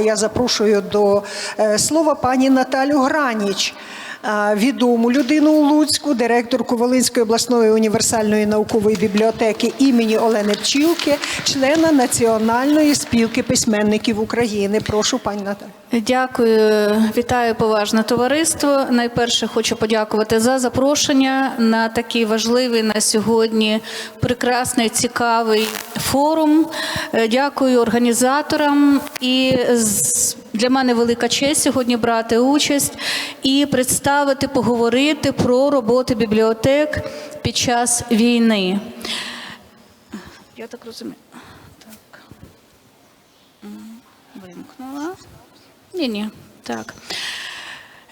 Я запрошую до е, слова пані Наталю Граніч, відому людину у Луцьку, директорку Волинської обласної універсальної наукової бібліотеки імені Олени Пчілки, члена Національної спілки письменників України. Прошу, пані Наталю. Дякую, вітаю поважне товариство. Найперше хочу подякувати за запрошення на такий важливий на сьогодні прекрасний цікавий форум. Дякую організаторам і з- для мене велика честь сьогодні брати участь і представити, поговорити про роботи бібліотек під час війни. Я так розумію. Так. Вимкнула. Ні, ні, так.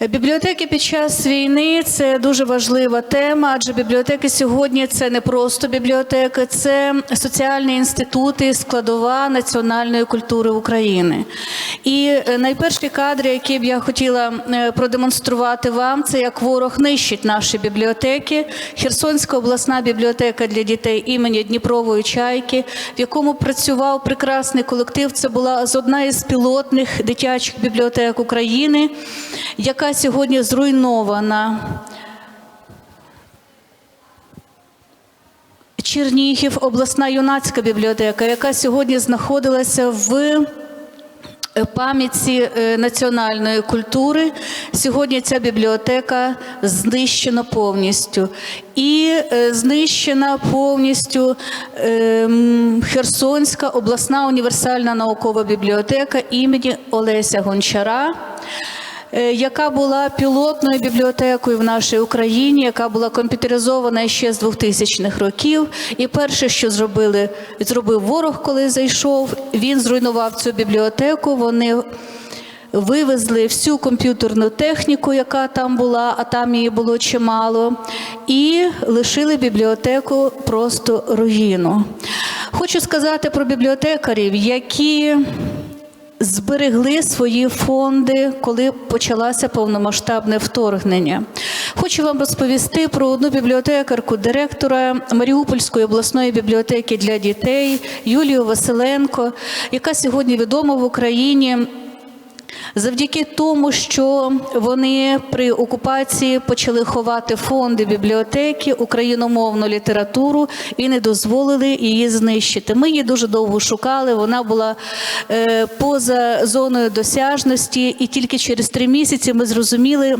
Бібліотеки під час війни це дуже важлива тема, адже бібліотеки сьогодні це не просто бібліотеки, це соціальні інститути, складова національної культури України. І е, найперші кадри, які б я хотіла е, продемонструвати вам, це як ворог нищить наші бібліотеки. Херсонська обласна бібліотека для дітей імені Дніпрової чайки, в якому працював прекрасний колектив. Це була з одна із пілотних дитячих бібліотек України, яка сьогодні зруйнована. Чернігів, обласна юнацька бібліотека, яка сьогодні знаходилася в пам'ятці е, національної культури. Сьогодні ця бібліотека знищена повністю. І е, знищена повністю ем, Херсонська обласна універсальна наукова бібліотека імені Олеся Гончара е, яка була пілотною бібліотекою в нашій Україні, яка була комп'ютеризована ще з 2000-х років. І перше, що зробили, зробив ворог, коли зайшов, він зруйнував цю бібліотеку. Вони вивезли всю комп'ютерну техніку, яка там була, а там її було чимало, і лишили бібліотеку просто руїну. Хочу сказати про бібліотекарів, які зберегли свої фонди, коли почалося повномасштабне вторгнення. Хочу вам розповісти про одну бібліотекарку, директора Маріупольської обласної бібліотеки для дітей Юлію Василенко, яка сьогодні відома в Україні. Завдяки тому, що вони при окупації почали ховати фонди бібліотеки, україномовну літературу і не дозволили її знищити. Ми її дуже довго шукали. Вона була е, поза зоною досяжності, і тільки через три місяці ми зрозуміли.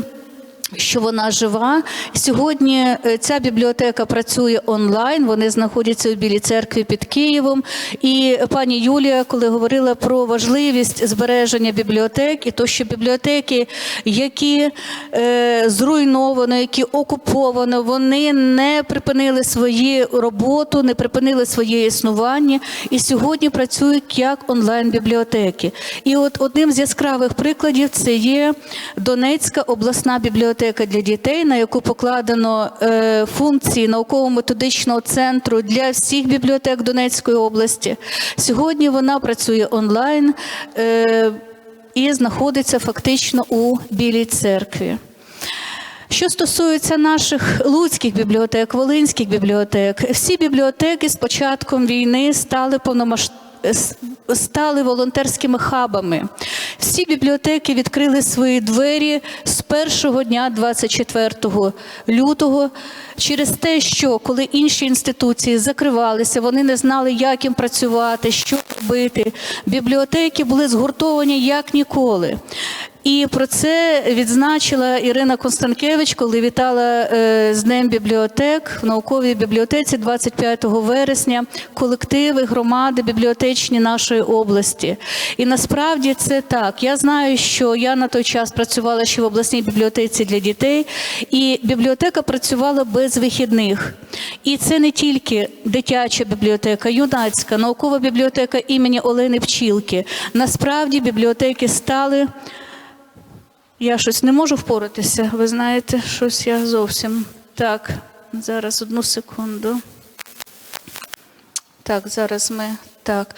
Що вона жива сьогодні? е, Ця бібліотека працює онлайн. Вони знаходяться у Білій церкві під Києвом. І пані Юлія, коли говорила про важливість збереження бібліотек, і то, що бібліотеки, які е, зруйновано, які окуповано, вони не припинили свою роботу, не припинили своє існування, і сьогодні працюють як онлайн-бібліотеки. І от одним з яскравих прикладів це є Донецька обласна бібліотека для дітей, на яку покладено е, функції науково-методичного центру для всіх бібліотек Донецької області. Сьогодні вона працює онлайн е, і знаходиться фактично у Білій церкві. Що стосується наших луцьких бібліотек, волинських бібліотек, всі бібліотеки з початком війни стали повномасштабними стали волонтерськими хабами. Всі бібліотеки відкрили свої двері з першого дня 24 лютого через те, що коли інші інституції закривалися, вони не знали, як їм працювати, що робити. Бібліотеки були згуртовані як ніколи. І про це відзначила Ірина Констанкевич, коли вітала е, з Днем бібліотек в науковій бібліотеці 25 вересня колективи, громади бібліотечні нашої області. І насправді це так. Я знаю, що я на той час працювала ще в обласній бібліотеці для дітей, і бібліотека працювала без вихідних. І це не тільки дитяча бібліотека, юнацька, наукова бібліотека імені Олени Пчілки. Насправді бібліотеки стали. Я щось не можу впоратися. Ви знаєте, щось я зовсім. Так, зараз одну секунду. Так, зараз ми. Так.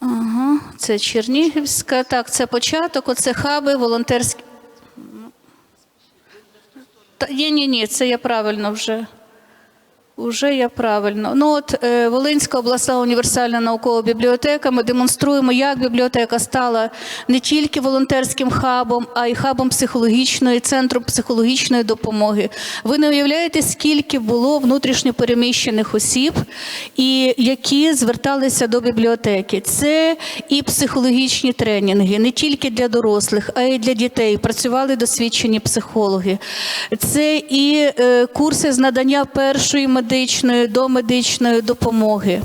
Ага, це Чернігівська. Так, це початок, оце хаби, волонтерські. Та, ні, ні, ні, це я правильно вже. Уже я правильно. Ну от е, Волинська обласна універсальна наукова бібліотека. Ми демонструємо, як бібліотека стала не тільки волонтерським хабом, а й хабом психологічної, центром психологічної допомоги. Ви не уявляєте, скільки було внутрішньо переміщених осіб, і які зверталися до бібліотеки. Це і психологічні тренінги, не тільки для дорослих, а й для дітей. Працювали досвідчені психологи. Це і е, курси з надання першої медичної домедичної допомоги.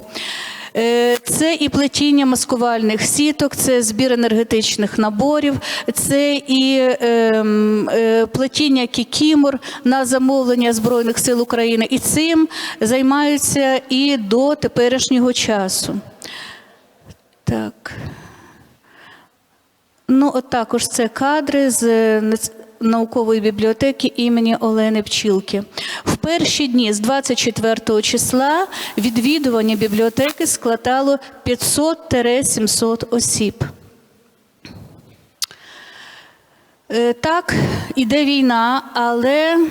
Е, Це і плетіння маскувальних сіток, це збір енергетичних наборів, це і ем, е, плетіння кікімор на замовлення Збройних сил України. І цим займаються і до теперішнього часу. Так. Ну, от також це кадри з наукової бібліотеки імені Олени Пчілки. В перші дні з 24 числа відвідування бібліотеки складало 500-700 осіб. Е, Так, іде війна, але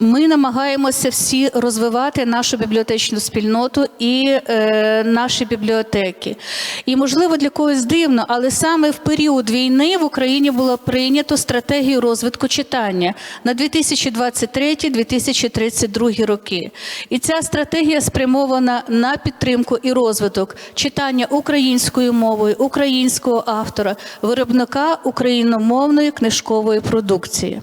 ми намагаємося всі розвивати нашу бібліотечну спільноту і е, наші бібліотеки. І можливо для когось дивно, але саме в період війни в Україні було прийнято стратегію розвитку читання на 2023-2032 роки. І ця стратегія спрямована на підтримку і розвиток читання українською мовою, українського автора, виробника україномовної книжкової продукції.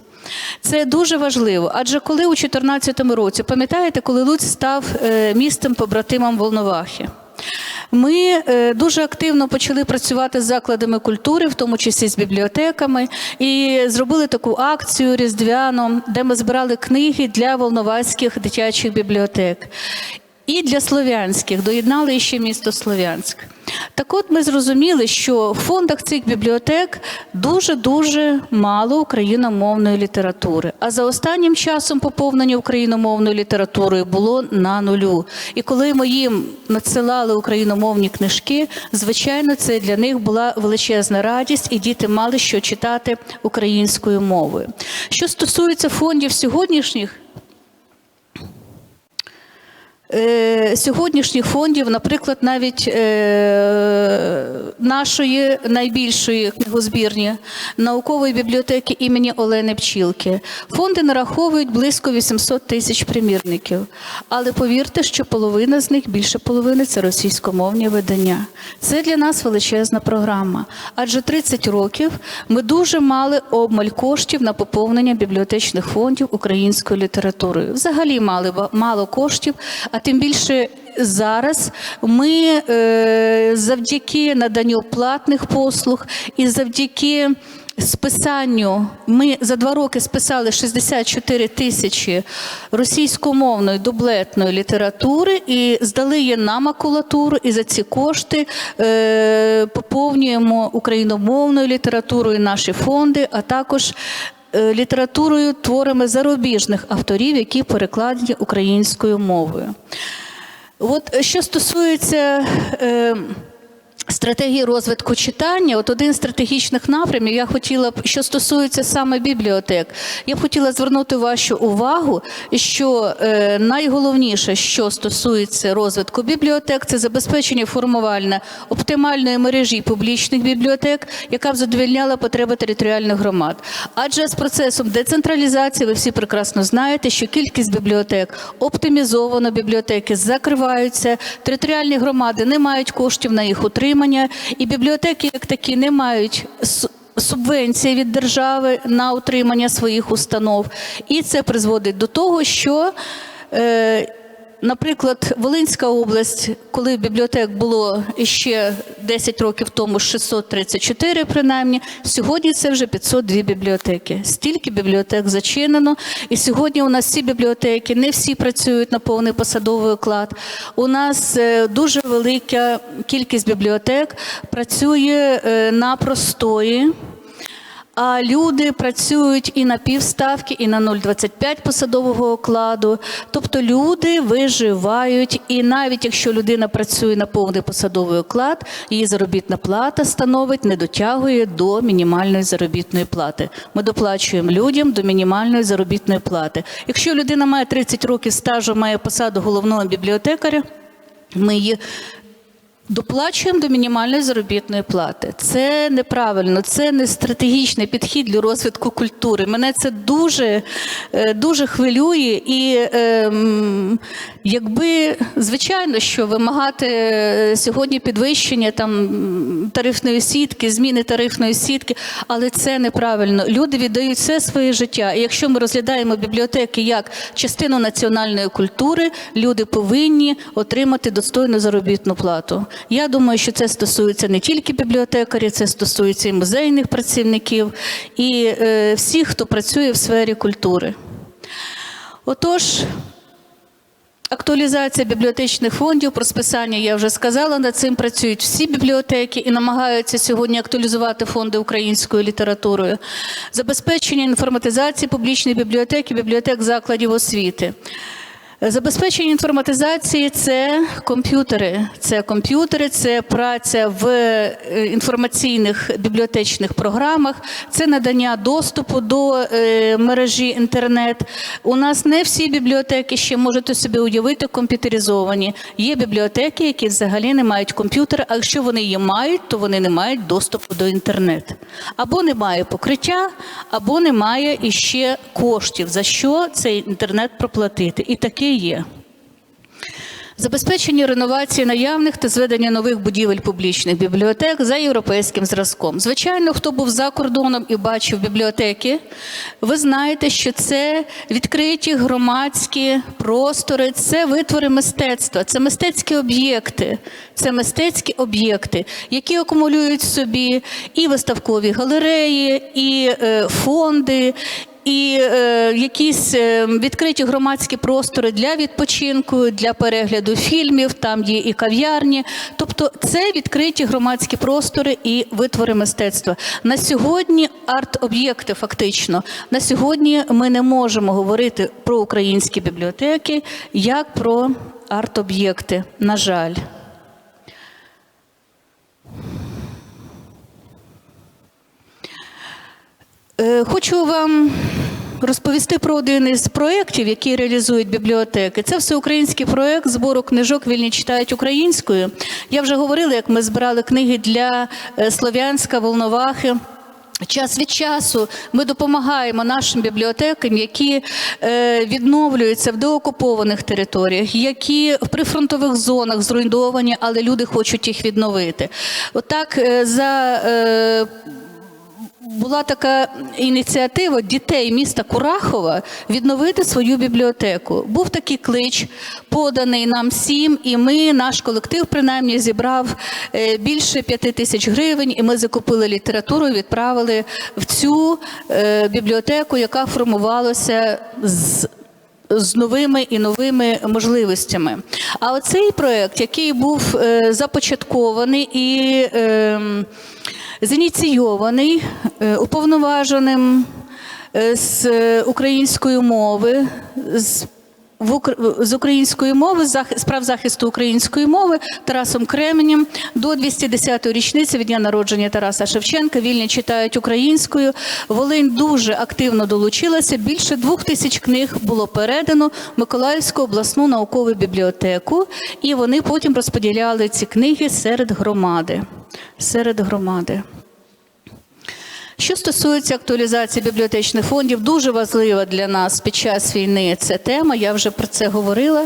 Це дуже важливо, адже коли у 2014 році, пам'ятаєте, коли Луцьк став е, містом побратимом Волновахи, ми е, дуже активно почали працювати з закладами культури, в тому числі з бібліотеками, і зробили таку акцію різдвяну, де ми збирали книги для волноваських дитячих бібліотек. І для слов'янських доєднали ще місто Слов'янськ. Так от ми зрозуміли, що в фондах цих бібліотек дуже-дуже мало україномовної літератури. А за останнім часом поповнення україномовною літературою було на нулю. І коли ми їм надсилали україномовні книжки, звичайно, це для них була величезна радість, і діти мали що читати українською мовою. Що стосується фондів сьогоднішніх, сьогоднішніх фондів, наприклад, навіть е, нашої найбільшої книгозбірні наукової бібліотеки імені Олени Пчілки. Фонди нараховують близько 800 тисяч примірників. Але повірте, що половина з них, більше половини це російськомовні видання. Це для нас величезна програма. Адже 30 років ми дуже мали обмаль коштів на поповнення бібліотечних фондів українською літературою. Взагалі мали мало коштів, а тим більше зараз ми е, завдяки наданню платних послуг і завдяки списанню. Ми за два роки списали 64 тисячі російськомовної дублетної літератури і здали її на макулатуру. І за ці кошти е, поповнюємо україномовною літературою наші фонди, а також літературою, творами зарубіжних авторів, які перекладені українською мовою. От е, що стосується е, стратегії розвитку читання, от один з стратегічних напрямів я хотіла б, що стосується саме бібліотек, я б хотіла звернути вашу увагу, що е, найголовніше, що стосується розвитку бібліотек, це забезпечення формувальне оптимальної мережі публічних бібліотек, яка б задовольняла потреби територіальних громад. Адже з процесом децентралізації ви всі прекрасно знаєте, що кількість бібліотек оптимізовано, бібліотеки закриваються, територіальні громади не мають коштів на їх утримання, і бібліотеки, як такі, не мають субвенції від держави на утримання своїх установ. І це призводить до того, що. Е, Наприклад, Волинська область, коли бібліотек було ще 10 років тому 634 принаймні, сьогодні це вже 502 бібліотеки. Стільки бібліотек зачинено. І сьогодні у нас всі бібліотеки, не всі працюють на повний посадовий оклад. У нас е, дуже велика кількість бібліотек працює е, на простої. А люди працюють і на півставки, і на 0,25 посадового окладу. Тобто люди виживають, і навіть якщо людина працює на повний посадовий оклад, її заробітна плата становить, не дотягує до мінімальної заробітної плати. Ми доплачуємо людям до мінімальної заробітної плати. Якщо людина має 30 років стажу, має посаду головного бібліотекаря, ми її доплачуємо до мінімальної заробітної плати. Це неправильно, це не стратегічний підхід для розвитку культури. Мене це дуже, е, дуже хвилює. І ем, якби, звичайно, що вимагати е, сьогодні підвищення там тарифної сітки, зміни тарифної сітки, але це неправильно. Люди віддають все своє життя. І якщо ми розглядаємо бібліотеки як частину національної культури, люди повинні отримати достойну заробітну плату. Я думаю, що це стосується не тільки бібліотекарів, це стосується і музейних працівників, і е, всіх, хто працює в сфері культури. Отож, Актуалізація бібліотечних фондів про списання я вже сказала. Над цим працюють всі бібліотеки і намагаються сьогодні актуалізувати фонди українською літературою. Забезпечення інформатизації публічної бібліотеки, бібліотек закладів освіти. Забезпечення інформатизації це комп'ютери. Це комп'ютери, це праця в е, інформаційних бібліотечних програмах, це надання доступу до е, мережі інтернет. У нас не всі бібліотеки ще можете собі уявити комп'ютеризовані. Є бібліотеки, які взагалі не мають комп'ютера, а якщо вони її мають, то вони не мають доступу до інтернету. Або немає покриття, або немає іще коштів, за що цей інтернет проплатити. І є. Забезпечення реновації наявних та зведення нових будівель публічних бібліотек за європейським зразком. Звичайно, хто був за кордоном і бачив бібліотеки, ви знаєте, що це відкриті громадські простори, це витвори мистецтва, це мистецькі об'єкти, це мистецькі об'єкти, які акумулюють в собі і виставкові галереї, і е, фонди, і е, якісь е, відкриті громадські простори для відпочинку, для перегляду фільмів, там є і кав'ярні. Тобто це відкриті громадські простори і витвори мистецтва. На сьогодні арт-об'єкти фактично. На сьогодні ми не можемо говорити про українські бібліотеки як про арт-об'єкти. На жаль. Хочу вам розповісти про один із проєктів, які реалізують бібліотеки. Це всеукраїнський проєкт збору книжок Вільні читають українською. Я вже говорила, як ми збирали книги для е, Слов'янська, Волновахи. Час від часу ми допомагаємо нашим бібліотекам, які е, відновлюються в деокупованих територіях, які в прифронтових зонах зруйновані, але люди хочуть їх відновити. Отак е, за е, була така ініціатива дітей міста Курахова відновити свою бібліотеку. Був такий клич, поданий нам всім, і ми, наш колектив, принаймні, зібрав е, більше п'яти тисяч гривень, і ми закупили літературу і відправили в цю е, бібліотеку, яка формувалася з з новими і новими можливостями. А оцей проект, який був е, започаткований і е, зініційований е, уповноваженим е, з української мови, з з української мови, з захисту української мови Тарасом Кременем до 210-ї річниці від дня народження Тараса Шевченка. Вільні читають українською. Волинь дуже активно долучилася. Більше двох тисяч книг було передано Миколаївську обласну наукову бібліотеку, і вони потім розподіляли ці книги серед громади. Серед громади. Що стосується актуалізації бібліотечних фондів, дуже важлива для нас під час війни ця тема. Я вже про це говорила.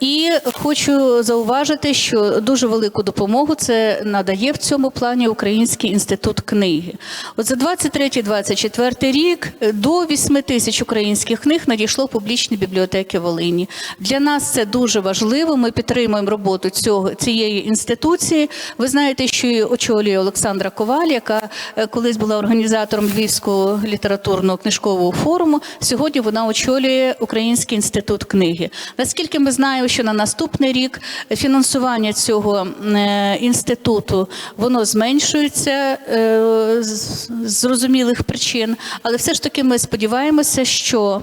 І хочу зауважити, що дуже велику допомогу це надає в цьому плані Український інститут книги. От за 23-24 рік до 8 тисяч українських книг надійшло в публічні бібліотеки Волині. Для нас це дуже важливо. Ми підтримуємо роботу цього цієї інституції. Ви знаєте, що її очолює Олександра Коваль, яка е, колись була організована організатором Львівського літературного книжкового форуму. Сьогодні вона очолює Український інститут книги. Наскільки ми знаємо, що на наступний рік фінансування цього е, інституту воно зменшується е, з зрозумілих причин, але все ж таки ми сподіваємося, що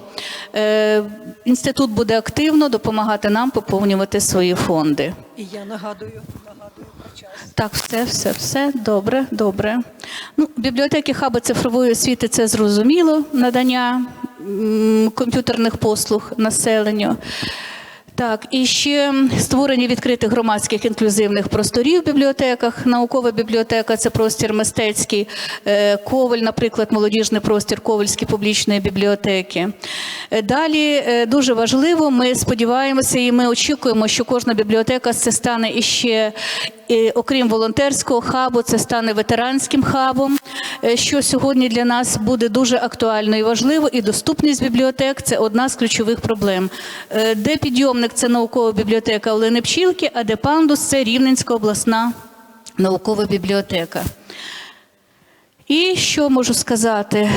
е, інститут буде активно допомагати нам поповнювати свої фонди. І я нагадую, нагадую. Так, все, все, все добре, добре. Ну, бібліотеки хаби цифрової освіти це зрозуміло надання м, комп'ютерних послуг населенню. Так, і ще створення відкритих громадських інклюзивних просторів в бібліотеках. Наукова бібліотека це простір мистецький, Е, Коваль, наприклад, молодіжний простір Ковальської публічної бібліотеки. Е, Далі е, дуже важливо, ми сподіваємося і ми очікуємо, що кожна бібліотека це стане іще. Окрім волонтерського хабу, це стане ветеранським хабом, що сьогодні для нас буде дуже актуально і важливо. І доступність бібліотек це одна з ключових проблем. Де підйомник це наукова бібліотека Олени Пчілки, а де пандус це Рівненська обласна наукова бібліотека. І що можу сказати?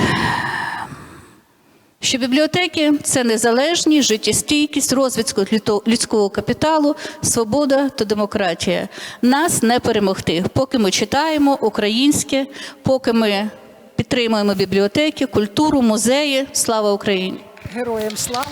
Що бібліотеки це незалежність, життєстійкість, розвитку людського капіталу, свобода та демократія. Нас не перемогти, поки ми читаємо українське, поки ми підтримуємо бібліотеки, культуру, музеї. Слава Україні! Героям слава!